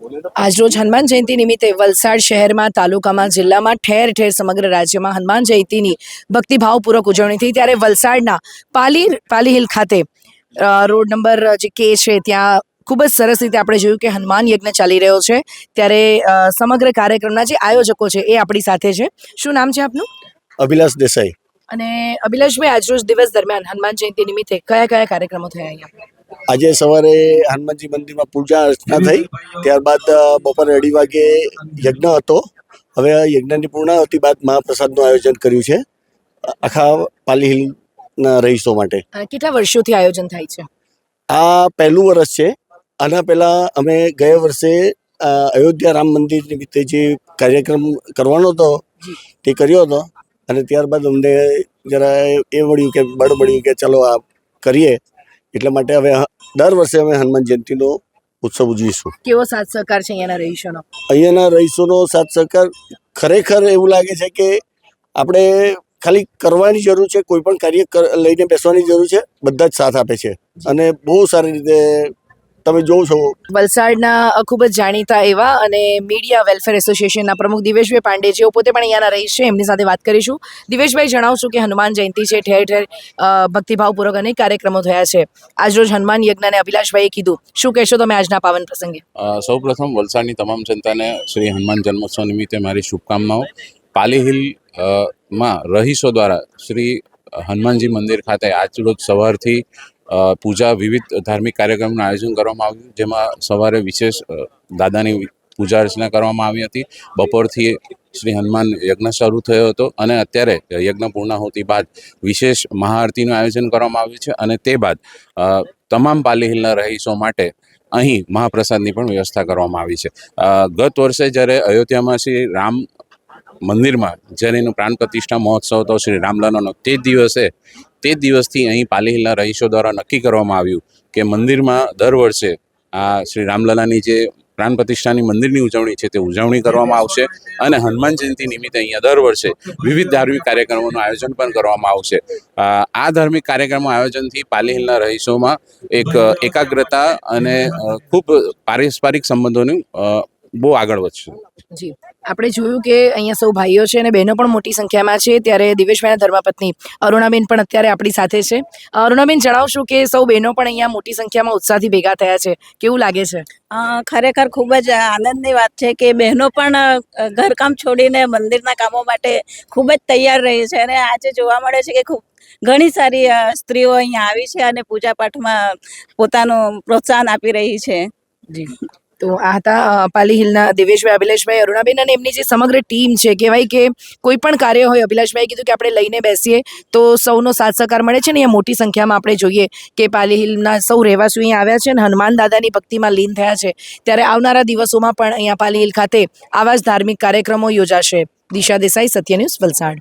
આજરોજ હનુમાન જયંતિ નિમિત્તે વલસાડ શહેરમાં તાલુકામાં જિલ્લામાં ઠેર ઠેર સમગ્ર રાજ્યમાં હનુમાન જયંતિની ભક્તિભાવપૂર્વક ઉજવણી થઈ. ત્યારે વલસાડના પાલી પાલી હિલ ખાતે રોડ નંબર જે કે છે ત્યાં ખૂબ જ સરસ રીતે આપણે જોયું કે હનુમાન યજ્ઞ ચાલી રહ્યો છે. ત્યારે સમગ્ર કાર્યક્રમના જે આયોજકો છે એ આપણી સાથે છે. શું નામ છે આપનું? અભિલાષ દેસાઈ. અને અભિલાષભાઈ આજરોજ દિવસ દરમિયાન હનુમાન જયંતિ નિમિત્તે કયા કયા કાર્યક્રમો થયા અહીંયા? આજે સવારે હનુમાનજી મંદિરમાં પૂજા અર્ચના થઈ. ત્યારબાદ બપોરે અઢી વાગે યજ્ઞ હતો. હવે આ યજ્ઞની પૂર્ણાહુતિ બાદ મહાપ્રસાદનું આયોજન કર્યું છે. આખા પાલી હિલના રહીશો માટે. કેટલા વર્ષોથી આયોજન થાય છે? આ પહેલું વર્ષ છે. આના પહેલાં અમે ગયા વર્ષે અયોધ્યા રામ મંદિર નિમિત્તે જે કાર્યક્રમ કરવાનો હતો તે કર્યો હતો. અને ત્યારબાદ અમને જરા એ મળ્યું કે બળ મળ્યું કે ચલો આ કરીએ. એટલા માટે હવે દર વર્ષે અમે હનુમાન જયંતિનો ઉત્સવ ઉજવીશું. કેવો સાથ સહકાર છે અહીંયાના રહીશોનો? અહીંયાના રહીશોનો સાથ સહકાર ખરેખર એવું લાગે છે કે આપણે ખાલી કરવાની જરૂર છે કોઈ પણ કાર્ય કર- લઈને બેસવાની જરૂર છે બધા જ સાથ આપે છે. અને બહુ સારી રીતે તમે જોવો છો. વલસાડના ખૂબ જ જાણીતા એવા અને મીડિયા વેલફેર એસોસિએશનના પ્રમુખ દિવેશભાઈ પાંડે જેઓ પોતે પણ અહીંયાના રહી છે એમની સાથે વાત કરીશું. દિવેશભાઈ જણાવશું કે હનુમાન જયંતિ છે ઠેર ઠેર ભક્તિભાવપૂર્વક અનેક કાર્યક્રમો થયા છે. આજરોજ હનુમાન યજ્ઞને અભિલાષભાઈએ કીધું. શું કહેશો તમે આજના પાવન પ્રસંગે? સૌ પ્રથમ વલસાડની તમામ જનતાને શ્રી હનુમાન જન્મોત્સવ નિમિત્તે મારી શુભકામનાઓ. પાલી હિલ અ, માં રહીશો દ્વારા શ્રી હનુમાનજી મંદિર ખાતે આજરોજ સવારથી પૂજા વિવિધ ધાર્મિક કાર્યક્રમનું આયોજન કરવામાં આવ્યું જેમાં સવારે વિશેષ દાદાની પૂજા અર્ચના કરવામાં આવી હતી. બપોરથી શ્રી હનુમાન યજ્ઞ શરૂ થયો હતો અને અત્યારે યજ્ઞ પૂર્ણાહુતિ બાદ વિશેષ મહાઆરતીનું આયોજન કરવામાં આવ્યું છે અને તે બાદ તમામ પાલી હિલના રહીશો માટે અહીં મહાપ્રસાદની પણ વ્યવસ્થા કરવામાં આવી છે. ગત વર્ષે જ્યારે અયોધ્યામાં શ્રી રામ મંદિરમાં જ્યારે એનું પ્રાણ પ્રતિષ્ઠા મહોત્સવ હતો, શ્રી રામલાલાનો, તે જ દિવસે તે દિવસથી અહીં પાલીહિલના રહીશો દ્વારા નક્કી કરવામાં આવ્યું કે મંદિરમાં દર વર્ષે આ શ્રી રામલલાની જે પ્રાણ પ્રતિષ્ઠાની મંદિરની ઉજવણી છે તે ઉજવણી કરવામાં આવશે અને હનુમાન જયંતિ નિમિત્તે અહીંયા દર વર્ષે વિવિધ ધાર્મિક કાર્યક્રમોનું આયોજન પણ કરવામાં આવશે. આ ધાર્મિક કાર્યક્રમો આયોજનથી પાલીહિલના રહીશોમાં એક એકાગ્રતા અને ખૂબ પારસ્પરિક સંબંધોનું બહુ આગળ વધશે. જી. આપણે જોયું કે અહીંયા સૌ ભાઈઓ છે અને બહેનો પણ મોટી સંખ્યામાં છે. ત્યારે દિવેશભાઈના ધર્મપત્ની અરુણાબેન પણ અત્યારે આપણી સાથે છે. અરુણાબેન જણાવશું કે સૌ બહેનો પણ અહીંયા મોટી સંખ્યામાં ઉત્સાહથી ભેગા થયા છે. કેવું લાગે છે? ખરેખર ખૂબ જ આનંદની વાત છે કે બહેનો પણ ઘરકામ છોડીને મંદિરના કામો માટે ખૂબ જ તૈયાર રહી છે અને આજે જોવા મળે છે કે ખૂબ ઘણી સારી સ્ત્રીઓ અહીંયા આવી છે અને પૂજા પાઠમાં પોતાનું પ્રોત્સાહન આપી રહી છે. જી. તો આ હતા પાલી હિલના દિવેશભાઈ અભિલેશભાઈ અરુણાબેન અને એમની જે સમગ્ર ટીમ છે, કહેવાય કે કોઈ પણ કાર્ય હોય અભિલાષભાઈ કીધું કે આપણે લઈને બેસીએ, તો સૌનો સાથ સહકાર મળે છે ને, અહીંયા મોટી સંખ્યામાં આપણે જોઈએ કે પાલી હિલના સૌ રહેવાસીઓ અહીંયા આવ્યા છે અને હનુમાન દાદાની ભક્તિમાં લીન થયા છે. ત્યારે આવનારા દિવસોમાં પણ અહીંયા પાલી હિલ ખાતે આવા જ ધાર્મિક કાર્યક્રમો યોજાશે. દિશા દેસાઈ સત્ય ન્યૂઝ વલસાડ.